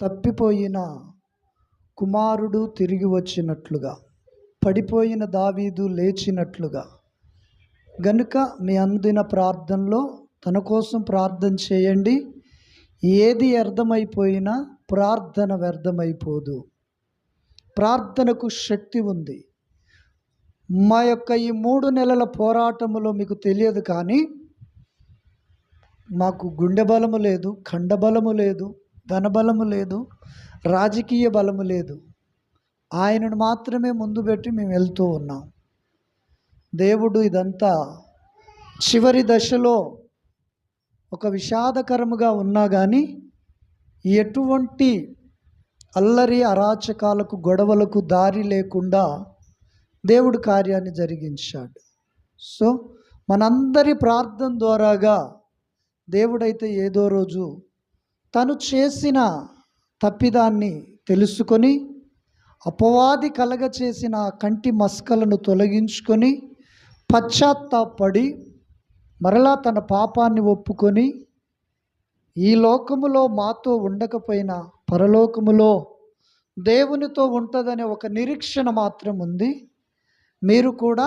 తప్పిపోయిన కుమారుడు తిరిగి వచ్చినట్లుగా పడిపోయిన దావీదు లేచినట్లుగా. గనుక మీ అందిన ప్రార్థనలో తన కోసం ప్రార్థన చేయండి. ఏది అర్థమైపోయినా ప్రార్థన వ్యర్థమైపోదు. ప్రార్థనకు శక్తి ఉంది. మా యొక్క ఈ మూడు నెలల పోరాటములో మీకు తెలియదు కానీ మాకు గుండె బలము లేదు ఖండబలము లేదు ధనబలము లేదు రాజకీయ బలము లేదు. ఆయనను మాత్రమే ముందు పెట్టి మేము వెళ్తూ ఉన్నాం. దేవుడు ఇదంతా చివరి దశలో ఒక విషాదకరముగా ఉన్నా కానీ ఎటువంటి అల్లరి అరాచకాలకు గొడవలకు దారి లేకుండా దేవుడు కార్యాన్ని జరిగించాడు. సో మనందరి ప్రార్థన ద్వారాగా దేవుడైతే ఏదో రోజు తను చేసిన తప్పిదాన్ని తెలుసుకొని అపవాది కలగ చేసిన కంటి మస్కలను తొలగించుకొని పశ్చాత్తాపడి మరలా తన పాపాన్ని ఒప్పుకొని ఈ లోకములో మాతో ఉండకపోయినా పరలోకములో దేవునితో ఉంటుందనే ఒక నిరీక్షణ మాత్రం ఉంది. మీరు కూడా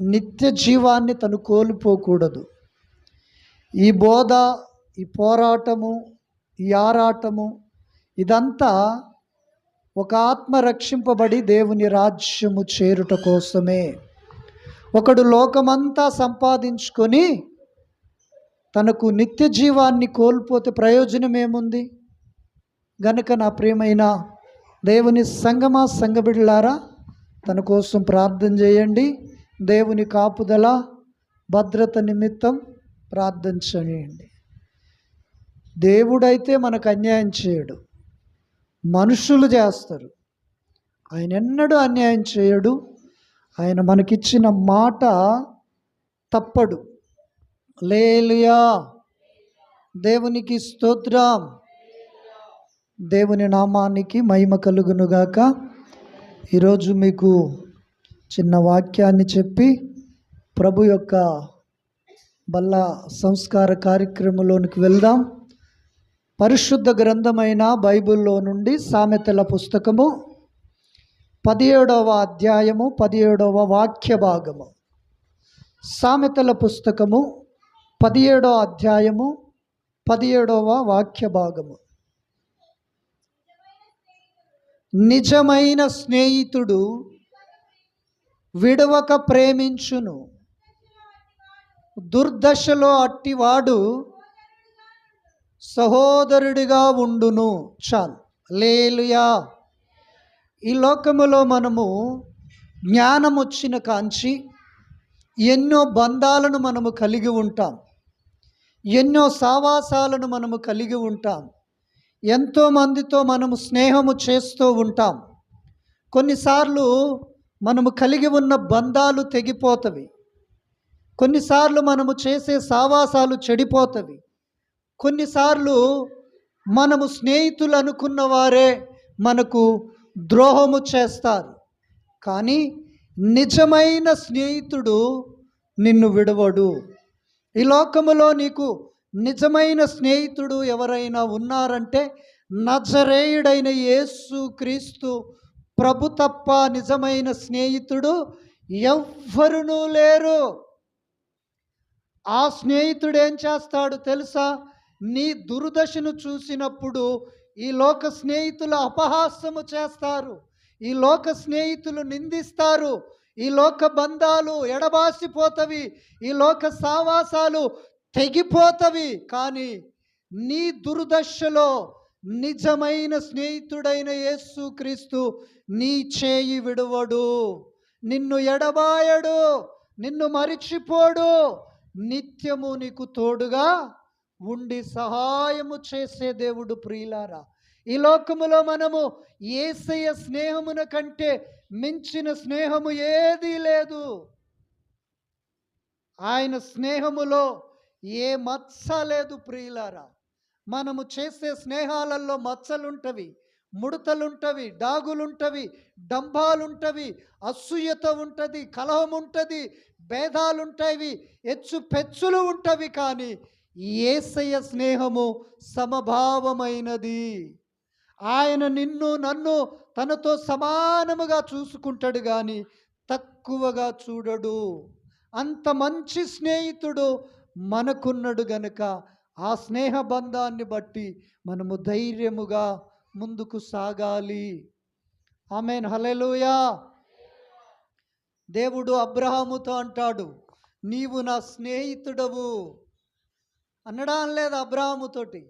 నిత్య జీవాన్ని తను కోల్పోకూడదు. ఈ బోధ ఈ పోరాటము ఈ ఆరాటము ఇదంతా ఒక ఆత్మ రక్షింపబడి దేవుని రాజ్యము చేరుట కోసమే. ఒకడు లోకమంతా సంపాదించుకొని తనకు నిత్య జీవాన్ని కోల్పోతే ప్రయోజనం ఏముంది? గనుక నా ప్రియమైన దేవుని సంగమా సంగబిడ్లారా తన కోసం ప్రార్థన చేయండి. దేవుని కాపుదల భద్రత నిమిత్తం ప్రార్థన చేయండి. దేవుడైతే మనకు అన్యాయం చేయడు. మనుషులు చేస్తారు. ఆయన ఎన్నడూ అన్యాయం చేయడు. ఆయన మనకిచ్చిన మాట తప్పడు. లేలుయా దేవునికి స్తోత్రం. దేవుని నామానికి మహిమ కలుగునుగాక ఈరోజు మీకు చిన్న వాక్యాన్ని చెప్పి ప్రభు యొక్క బల్ల సంస్కార కార్యక్రమంలోనికి వెళ్దాం. పరిశుద్ధ గ్రంథమైన బైబిల్లో నుండి సామెతల పుస్తకము పదిహేడవ అధ్యాయము పదిహేడవ వాక్య భాగము. సామెతల పుస్తకము పదిహేడవ అధ్యాయము పదిహేడవ వాక్య భాగము. నిజమైన స్నేహితుడు విడవక ప్రేమించును. దుర్దశలో అట్టివాడు సహోదరుడిగా ఉండును. చాలు. లేలుయా ఈ లోకములో మనము జ్ఞానం వచ్చిన కాంచి ఎన్నో బంధాలను మనము కలిగి ఉంటాం. ఎన్నో సావాసాలను మనము కలిగి ఉంటాం. ఎంతోమందితో మనము స్నేహము చేస్తూ ఉంటాం. కొన్నిసార్లు మనము కలిగి ఉన్న బంధాలు తెగిపోతవి. కొన్నిసార్లు మనము చేసే సావాసాలు చెడిపోతవి. కొన్నిసార్లు మనము స్నేహితులు అనుకున్న వారే మనకు ద్రోహము చేస్తారు. కానీ నిజమైన స్నేహితుడు నిన్ను విడవడు. ఈ లోకములో నీకు నిజమైన స్నేహితుడు ఎవరైనా ఉన్నారంటే నజరేయుడైన యేసు క్రీస్తు ప్రభు తప్ప నిజమైన స్నేహితుడు ఎవ్వరునూ లేరు. ఆ స్నేహితుడు ఏం చేస్తాడు తెలుసా? నీ దుర్దశను చూసినప్పుడు ఈ లోక స్నేహితులు అపహాస్యము చేస్తారు. ఈ లోక స్నేహితులు నిందిస్తారు. ఈ లోక బంధాలు ఎడబాసిపోతవి. ఈ లోక సావాసాలు తెగిపోతవి. కానీ నీ దుర్దశలో నిజమైన స్నేహితుడైన యేసు క్రీస్తు నీ చేయి విడువడు. నిన్ను ఎడబాయడు. నిన్ను మరిచిపోడు. నిత్యము నీకు తోడుగా ఉండి సహాయము చేసే దేవుడు ప్రియులారా. ఈ లోకములో మనము ఏసయ స్నేహమున కంటే మించిన స్నేహము ఏదీ లేదు. ఆయన స్నేహములో ఏ మత్స లేదు ప్రియులారా. మనము చేసే స్నేహాలలో మచ్చలుంటవి ముడతలుంటవి డాగులుంటవి డంబాలుంటవి అసూయత ఉంటుంది కలహం ఉంటుంది భేదాలుంటాయి హెచ్చు పెచ్చులు ఉంటవి కానీ ఏసయ్య స్నేహము సమభావమైనది. ఆయన నిన్ను నన్ను తనతో సమానముగా చూసుకుంటాడు కానీ తక్కువగా చూడడు. అంత మంచి స్నేహితుడు మనకున్నాడు గనుక ఆ స్నేహ బంధాన్ని బట్టి మనము ధైర్యముగా ముందుకు సాగాలి. ఆమెన్. హలెలుయా దేవుడు అబ్రహాముతో అంటాడు నీవు నా స్నేహితుడవు. అనడా లేదు అబ్రహాముతోటి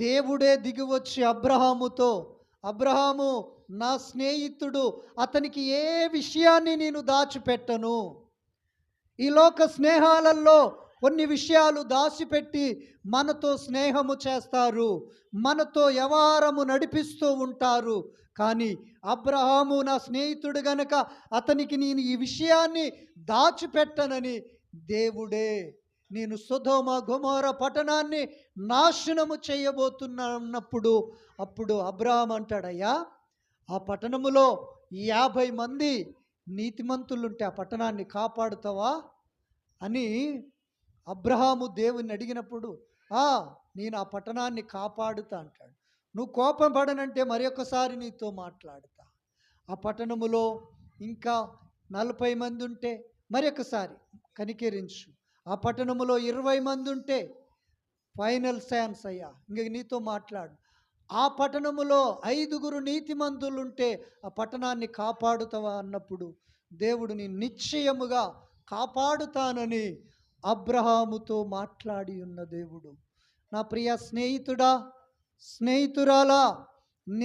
దేవుడే దిగివచ్చి అబ్రహాముతో అబ్రహాము నా స్నేహితుడు అతనికి ఏ విషయాన్ని నేను దాచిపెట్టను? ఈ లోక స్నేహాలలో కొన్ని విషయాలు దాచిపెట్టి మనతో స్నేహము చేస్తారు మనతో వ్యవహారము నడిపిస్తూ ఉంటారు. కానీ అబ్రహాము నా స్నేహితుడు గనక అతనికి నేను ఈ విషయాన్ని దాచిపెట్టనని దేవుడే నేను సుధోమ గుమోర పట్టణాన్ని నాశనము చేయబోతున్నప్పుడు అప్పుడు అబ్రాహం అంటాడయ్యా ఆ పట్టణములో యాభై మంది నీతిమంతులుంటే ఆ పట్టణాన్ని కాపాడుతావా అని అబ్రహాము దేవుని అడిగినప్పుడు ఆ నేను ఆ పట్టణాన్ని కాపాడుతా అంటాడు. నువ్వు కోపం పడనంటే మరొకసారి నీతో మాట్లాడుతా. ఆ పట్టణములో ఇంకా నలభై మంది ఉంటే మరొకసారి కనికరించు. ఆ పట్టణములో ఇరవై మంది ఉంటే ఫైనల్ శాన్స్ అయ్యా. ఇంక నీతో మాట్లాడు. ఆ పట్టణములో ఐదుగురు నీతిమంతులుంటే ఆ పట్టణాన్ని కాపాడుతావా అన్నప్పుడు దేవుడిని నిశ్చయముగా కాపాడుతానని అబ్రహాముతో మాట్లాడి ఉన్న దేవుడు. నా ప్రియ స్నేహితుడా స్నేహితురాలా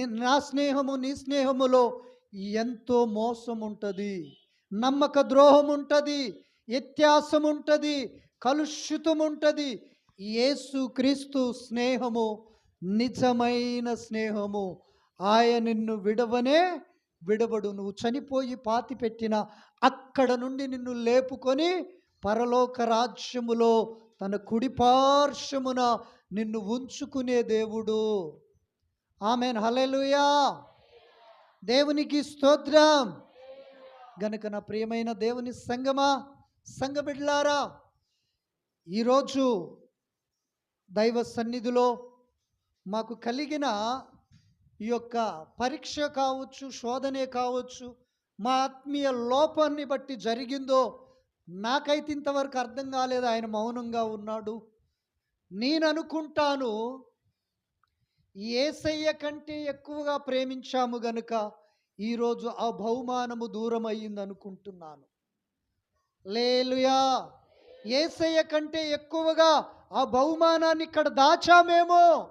నా స్నేహము నీ స్నేహములో ఎంతో మోసం ఉంటుంది నమ్మక ద్రోహం ఉంటుంది వ్యత్యాసం ఉంటుంది కలుషితం ఉంటుంది యేసు క్రీస్తు స్నేహము నిజమైన స్నేహము. ఆయన నిన్ను విడవనే విడవడు. నువ్వు చనిపోయి పాతి పెట్టిన అక్కడ నుండి నిన్ను లేపుకొని పరలోక రాజ్యములో తన కుడిపార్శ్వమున నిన్ను ఉంచుకునే దేవుడు. ఆమెన్. హలెలుయా దేవునికి స్తోత్రం. గనుక నా ప్రియమైన దేవుని సంగమా సంగబిడ్లారా ఈరోజు దైవ సన్నిధిలో మాకు కలిగిన ఈ యొక్క పరీక్ష కావచ్చు శోధనే కావచ్చు మా ఆత్మీయ లోపాన్ని బట్టి జరిగిందో నాకైతే ఇంతవరకు అర్థం కాలేదు. ఆయన మౌనంగా ఉన్నాడు. నేను అనుకుంటాను ఏసయ్య కంటే ఎక్కువగా ప్రేమించాము గనుక ఈరోజు ఆ బహుమానము దూరం అయ్యింది అనుకుంటున్నాను లేలుయా. ఏసయ్య కంటే ఎక్కువగా ఆ బహుమానాన్ని ఇక్కడ దాచామేమో.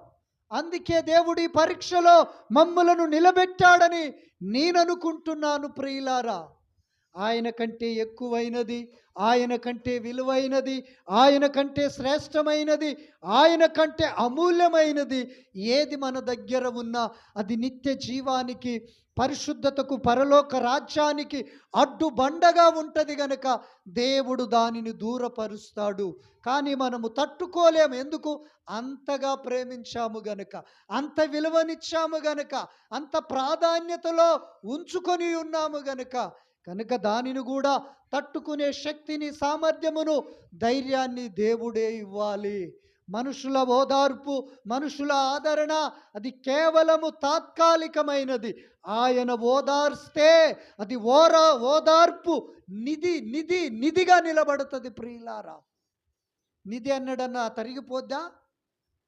అందుకే దేవుడి పరీక్షలో మమ్మలను నిలబెట్టాడని నేననుకుంటున్నాను ప్రియులారా. ఆయన కంటే ఎక్కువైనది ఆయన కంటే విలువైనది ఆయన కంటే శ్రేష్టమైనది ఆయన కంటే అమూల్యమైనది. ఏది మన దగ్గర ఉన్నా అది నిత్య జీవానికి పరిశుద్ధతకు పరలోక రాజ్యానికి అడ్డుబండగా ఉంటుంది గనక దేవుడు దానిని దూరపరుస్తాడు. కానీ మనము తట్టుకోలేము. ఎందుకు? అంతగా ప్రేమించాము గనక అంత విలువనిచ్చాము గనక అంత ప్రాధాన్యతలో ఉంచుకొని ఉన్నాము గనక కనుక దానిని కూడా తట్టుకునే శక్తిని సామర్థ్యమును ధైర్యాన్ని దేవుడే ఇవ్వాలి. మనుషుల ఓదార్పు మనుషుల ఆదరణ అది కేవలము తాత్కాలికమైనది. ఆయన ఓదార్స్తే అది ఓర ఓదార్పు నిధి నిధి నిధిగా నిలబడుతుంది ప్రియులారా. నిధి అన్నడన్నా తరిగిపోద్దా?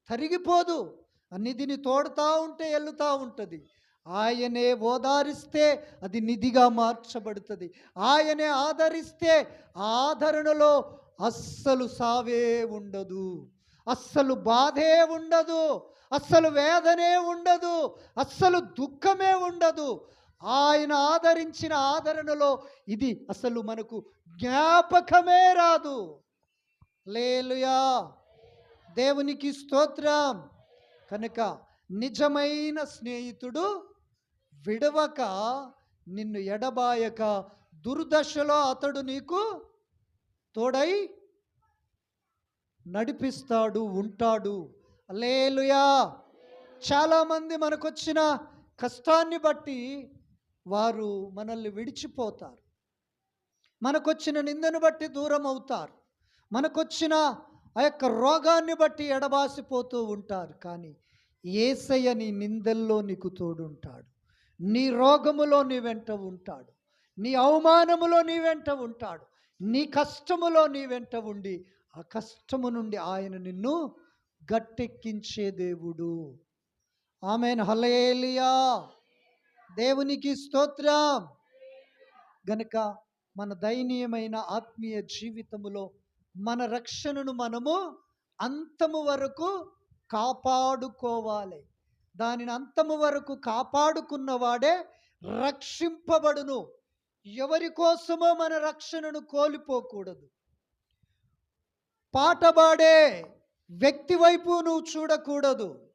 తరిగిపోదు. ఆ నిధిని తోడుతూ ఉంటే వెళ్తా ఉంటుంది. ఆయనే ఓదారిస్తే అది నిధిగా మార్చబడుతుంది. ఆయనే ఆదరిస్తే ఆదరణలో అస్సలు సావే ఉండదు. అస్సలు బాధే ఉండదు. అస్సలు వేదనే ఉండదు. అస్సలు దుఃఖమే ఉండదు. ఆయన ఆదరించిన ఆదరణలో ఇది అసలు మనకు జ్ఞాపకమే రాదు. లేలుయా దేవునికి స్తోత్రం. కనుక నిజమైన స్నేహితుడు విడవక నిన్ను ఎడబాయక దుర్దశలో అతడు నీకు తోడై నడిపిస్తాడు ఉంటాడు. లేలుయా చాలామంది మనకొచ్చిన కష్టాన్ని బట్టి వారు మనల్ని విడిచిపోతారు. మనకొచ్చిన నిందను బట్టి దూరం అవుతారు. మనకొచ్చిన ఆ యొక్క రోగాన్ని బట్టి ఎడబాసిపోతూ ఉంటారు. కానీ ఏసయ్య నీ నిందల్లో నీకు తోడుంటాడు. నీ రోగములో నీ వెంట ఉంటాడు. నీ అవమానములో నీ వెంట ఉంటాడు. నీ కష్టములో నీ వెంట ఉండి ఆ కష్టము నుండి ఆయన నిన్ను గట్టెక్కించే దేవుడు. ఆమెను. హలేలియా దేవునికి స్తోత్రం. గనుక మన దయనీయమైన ఆత్మీయ జీవితములో మన రక్షణను మనము అంతము వరకు కాపాడుకోవాలి. దానిని అంతము వరకు కాపాడుకున్నవాడే రక్షింపబడును. ఎవరి కోసమో మన రక్షణను కోల్పోకూడదు. పాట పాడే వ్యక్తి వైపు నువ్వు చూడకూడదు.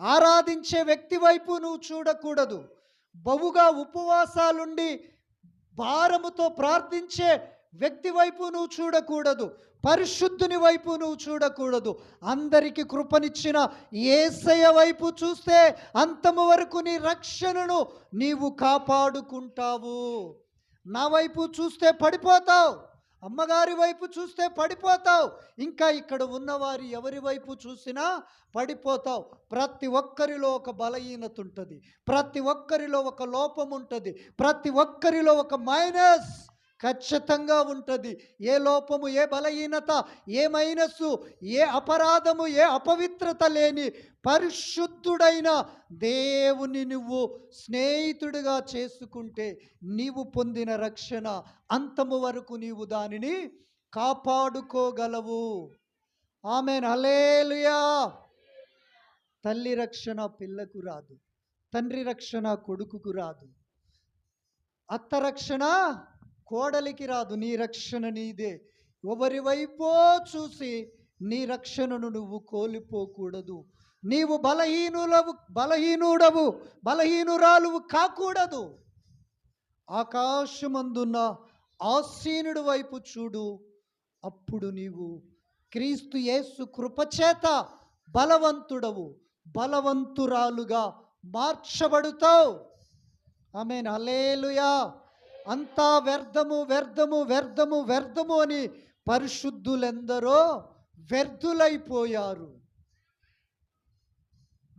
ఆరాధించే వ్యక్తి వైపు నువ్వు చూడకూడదు. బహుగా ఉపవాసాలుండి భారముతో ప్రార్థించే వ్యక్తి వైపు నువ్వు చూడకూడదు. పరిశుద్ధుని వైపు నువ్వు చూడకూడదు. అందరికి కృపనిచ్చిన ఏసయ వైపు చూస్తే అంతము వరకు నీ రక్షణను నీవు కాపాడుకుంటావు. నా వైపు చూస్తే పడిపోతావు. అమ్మగారి వైపు చూస్తే పడిపోతావు. ఇంకా ఇక్కడ ఉన్నవారి ఎవరి వైపు చూసినా పడిపోతావు. ప్రతి ఒక్కరిలో ఒక బలహీనత ఉంటుంది. ప్రతి ఒక్కరిలో ఒక లోపం ఉంటుంది. ప్రతి ఒక్కరిలో ఒక మైనస్ ఖచ్చితంగా ఉంటుంది. ఏ లోపము ఏ బలహీనత ఏ మైనస్సు ఏ అపరాధము ఏ అపవిత్రత లేని పరిశుద్ధుడైన దేవుని నువ్వు స్నేహితుడిగా చేసుకుంటే నీవు పొందిన రక్షణ అంతము వరకు నీవు దానిని కాపాడుకోగలవు. ఆమె హలేలుయా తల్లి రక్షణ పిల్లకు రాదు. తండ్రి రక్షణ కొడుకుకు రాదు. అత్త రక్షణ కోడలికి రాదు నీ రక్షణ నీదే. ఎవరి వైపో చూసి నీ రక్షణను నువ్వు కోల్పోకూడదు. నీవు బలహీనులవు బలహీనుడవు బలహీనురాలువు కాకూడదు. ఆకాశమందున్న ఆసీనుడి వైపు చూడు. అప్పుడు నీవు క్రీస్తు యేసు కృపచేత బలవంతుడవు బలవంతురాలుగా మార్చబడుతావు. ఆమె అలేలుయా అంతా వ్యర్థము వ్యర్థము వ్యర్థము వ్యర్థము అని పరిశుద్ధులెందరో వ్యర్థులైపోయారు.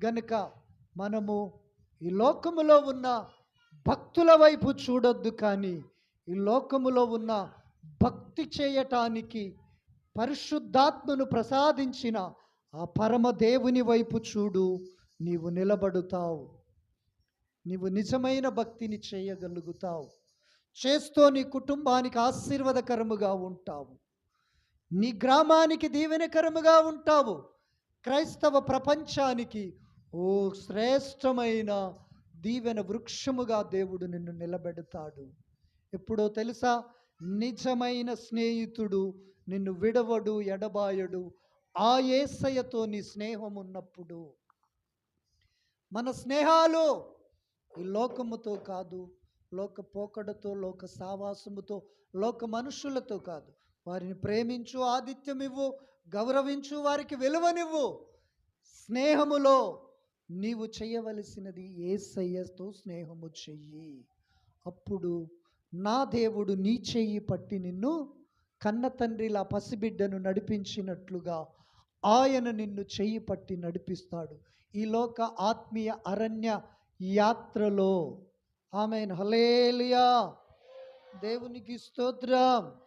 గనుక మనము ఈ లోకములో ఉన్న భక్తుల వైపు చూడొద్దు కానీ ఈ లోకములో ఉన్న భక్తి చేయటానికి పరిశుద్ధాత్మను ప్రసాదించిన ఆ పరమదేవుని వైపు చూడు నీవు నిలబడుతావు. నీవు నిజమైన భక్తిని చేయగలుగుతావు. చేస్తూ నీ కుటుంబానికి ఆశీర్వదకరముగా ఉంటావు. నీ గ్రామానికి దీవెనకరముగా ఉంటావు. క్రైస్తవ ప్రపంచానికి ఓ శ్రేష్టమైన దీవెన వృక్షముగా దేవుడు నిన్ను నిలబెడతాడు. ఎప్పుడో తెలుసా? నిజమైన స్నేహితుడు నిన్ను విడవడు ఎడబాయడు. ఆ ఏసయ్యతో నీ స్నేహం ఉన్నప్పుడు మన స్నేహాలు ఈ లోకముతో కాదు లోక పోకడతో లోక సావాసముతో లోక మనుషులతో కాదు. వారిని ప్రేమించు ఆదిత్యం ఇవ్వు గౌరవించు వారికి విలువనివ్వు. స్నేహములో నీవు చేయవలసినది ఏసయ్యతో స్నేహము చెయ్యి. అప్పుడు నా దేవుడు నీ చెయ్యి పట్టి నిన్ను కన్న తండ్రిలా పసిబిడ్డను నడిపించినట్లుగా ఆయన నిన్ను చెయ్యి పట్టి నడిపిస్తాడు. ఈ లోక ఆత్మీయ అరణ్య యాత్రలో ఆమె హలేలియా దేవునికి స్తోత్రం.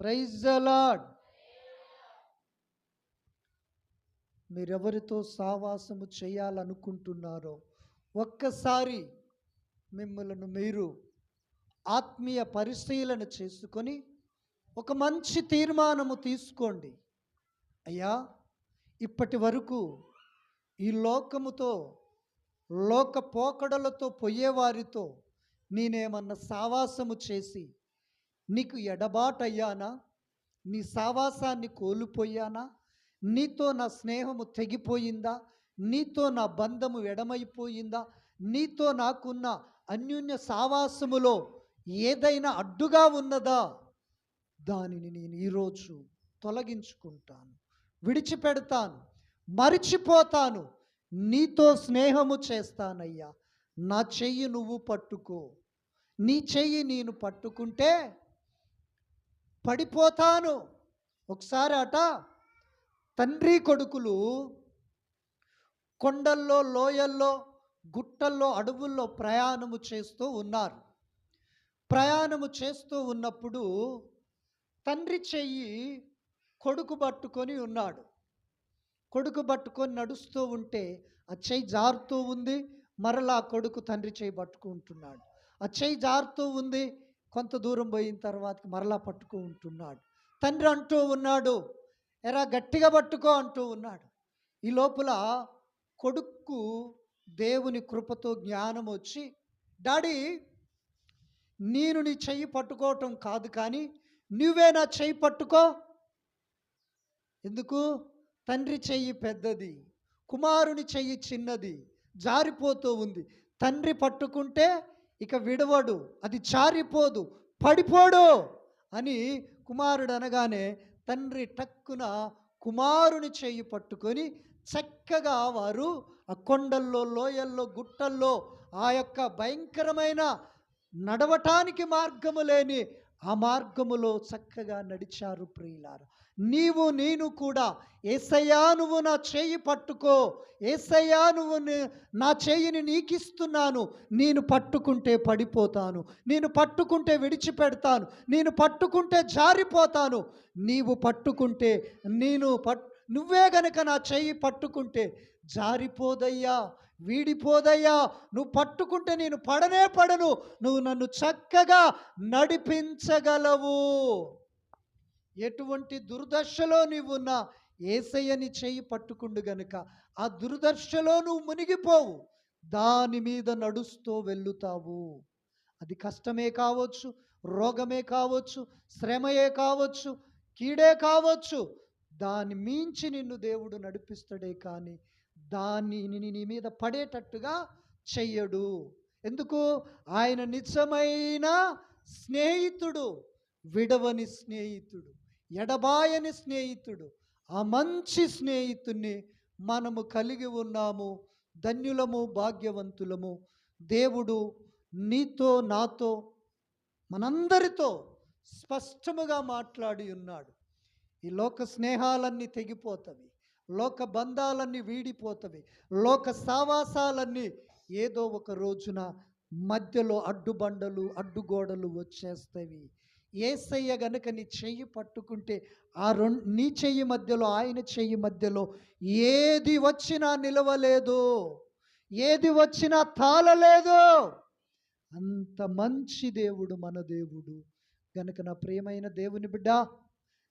ప్రైజ్ అలాడ్ మీరెవరితో సావాసము చేయాలనుకుంటున్నారో ఒక్కసారి మిమ్మలను మీరు ఆత్మీయ పరిశీలన చేసుకొని ఒక మంచి తీర్మానము తీసుకోండి. అయ్యా ఇప్పటి వరకు ఈ లోకముతో లోక పోకడలతో పోయేవారితో నేనేమన్నా సావాసము చేసి నీకు ఎడబాటయ్యానా? నీ సావాసాన్ని కోల్పోయానా? నీతో నా స్నేహము తెగిపోయిందా? నీతో నా బంధము ఎడమైపోయిందా? నీతో నాకున్న అన్యోన్య సావాసములో ఏదైనా అడ్డుగా ఉన్నదా? దానిని నేను ఈరోజు తొలగించుకుంటాను విడిచిపెడతాను మరిచిపోతాను. నీతో స్నేహము చేస్తానయ్యా. నా చెయ్యి నువ్వు పట్టుకో. నీ చెయ్యి నేను పట్టుకుంటే పడిపోతాను. ఒకసారి అట తండ్రి కొడుకులు కొండల్లో లోయల్లో గుట్టల్లో అడవుల్లో ప్రయాణము చేస్తూ ఉన్నారు. ప్రయాణము చేస్తూ ఉన్నప్పుడు తండ్రి చెయ్యి కొడుకు పట్టుకొని ఉన్నాడు. కొడుకు పట్టుకొని నడుస్తూ ఉంటే ఆ చేయి జారుతూ ఉంది మరలా కొడుకు తండ్రి చేయి పట్టుకుంటున్నాడు ఆ చేయి జారుతూ ఉంది కొంత దూరం పోయిన తర్వాత మరలా పట్టుకుంటున్నాడు తండ్రి అంటూ ఉన్నాడు ఎరా గట్టిగా పట్టుకో అంటూ ఉన్నాడు. ఈ లోపల కొడుకు దేవుని కృపతో జ్ఞానం వచ్చి డాడీ నేను నీ చెయ్యి పట్టుకోవటం కాదు కానీ నువ్వే నా చెయ్యి పట్టుకో. ఎందుకు? తండ్రి చెయ్యి పెద్దది కుమారుని చెయ్యి చిన్నది జారిపోతూ ఉంది. తండ్రి పట్టుకుంటే ఇక విడవడు అది జారిపోదు పడిపోడు అని కుమారుడు అనగానే తండ్రి టక్కున కుమారుని చెయ్యి పట్టుకొని చక్కగా వారు ఆ కొండల్లో లోయల్లో గుట్టల్లో ఆ యొక్క భయంకరమైన నడవటానికి మార్గము లేని ఆ మార్గములో చక్కగా నడిచారు ప్రియులారు. నీవు నేను కూడా ఏసయ్యా నువ్వు నా చేయి పట్టుకో ఏసయ్యా నువ్వు నా చేయిని నీకిస్తున్నాను నేను పట్టుకుంటే పడిపోతాను నేను పట్టుకుంటే విడిచిపెడతాను నేను పట్టుకుంటే జారిపోతాను నీవు పట్టుకుంటే నేను పట్ నువ్వే గనక నా చేయి పట్టుకుంటే జారిపోదయ్యా. వీడిపోదయ్యా. నువ్వు పట్టుకుంటే నేను పడనే పడను. నువ్వు నన్ను చక్కగా నడిపించగలవు. ఎటువంటి దుర్దశలో నీవున్నా ఏసయ్యని చెయ్యి పట్టుకుండు గనుక. ఆ దుర్దశలో నువ్వు మునిగిపోవు. దాని మీద నడుస్తూ వెళ్ళుతావు. అది కష్టమే కావచ్చు రోగమే కావచ్చు శ్రమయే కావచ్చు కీడే కావచ్చు. దాని మించి నిన్ను దేవుడు నడిపిస్తాడే కానీ దాన్ని నీ- మీద పడేటట్టుగా చెయ్యడు. ఎందుకు? ఆయన నిజమైన స్నేహితుడు విడవని స్నేహితుడు ఎడబాయని స్నేహితుడు ఆ మంచి స్నేహితుణ్ణి మనము కలిగి ఉన్నాము ధన్యులము భాగ్యవంతులము. దేవుడు నీతో నాతో మనందరితో స్పష్టముగా మాట్లాడి ఉన్నాడు. ఈ లోక స్నేహాలన్నీ తెగిపోతవి. లోక బంధాలన్నీ వీడిపోతవి. లోక సావాసాలన్నీ ఏదో ఒక రోజున మధ్యలో అడ్డుబండలు అడ్డుగోడలు వచ్చేస్తవి. ఏసయ్య గనుక నీ చెయ్యి పట్టుకుంటే ఆ రెండు నీ చెయ్యి మధ్యలో ఆయన చెయ్యి మధ్యలో ఏది వచ్చినా నిలవలేదు. ఏది వచ్చినా తాళలేదు. అంత మంచి దేవుడు మన దేవుడు. గనుక నా ప్రియమైన దేవుని బిడ్డ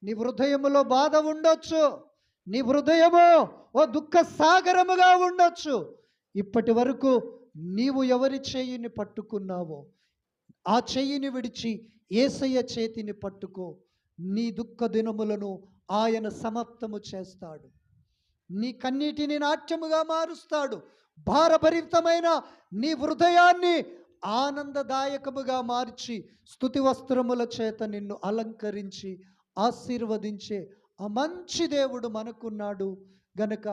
నీ హృదయములో బాధ ఉండొచ్చు. నీ హృదయము ఓ దుఃఖ సాగరముగా ఉండొచ్చు. ఇప్పటి వరకు నీవు ఎవరి చెయ్యిని పట్టుకున్నావో ఆ చెయ్యిని విడిచి ఏసయ్య చేతిని పట్టుకో. నీ దుఃఖ దినములను ఆయన సమాప్తము చేస్తాడు. నీ కన్నీటిని నాట్యముగా మారుస్తాడు. భారభరితమైన నీ హృదయాన్ని ఆనందదాయకముగా మార్చి స్థుతి వస్త్రముల చేత నిన్ను అలంకరించి ఆశీర్వదించే ఆ మంచి దేవుడు మనకున్నాడు. గనక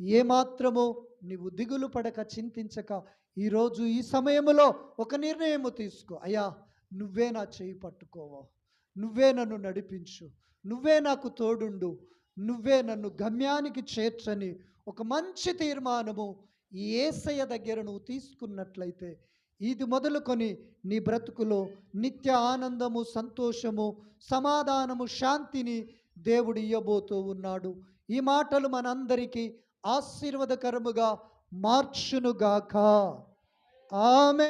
ఏమాత్రమో నీవు దిగులు పడక చింతించక ఈరోజు ఈ సమయంలో ఒక నిర్ణయము తీసుకో. అయ్యా నువ్వే నా చేయి పట్టుకోవా. నువ్వే నన్ను నడిపించు. నువ్వే నాకు తోడుండు. నువ్వే నన్ను గమ్యానికి చేర్చని ఒక మంచి తీర్మానము ఈ ఏసయ్య దగ్గర నువ్వు తీసుకున్నట్లయితే ఇది మొదలుకొని నీ బ్రతుకులో నిత్య ఆనందము సంతోషము సమాధానము శాంతిని దేవుడు ఇయ్యబోతూ ఉన్నాడు. ఈ మాటలు మనందరికీ ఆశీర్వాదకరముగా మార్చునుగాక. ఆమె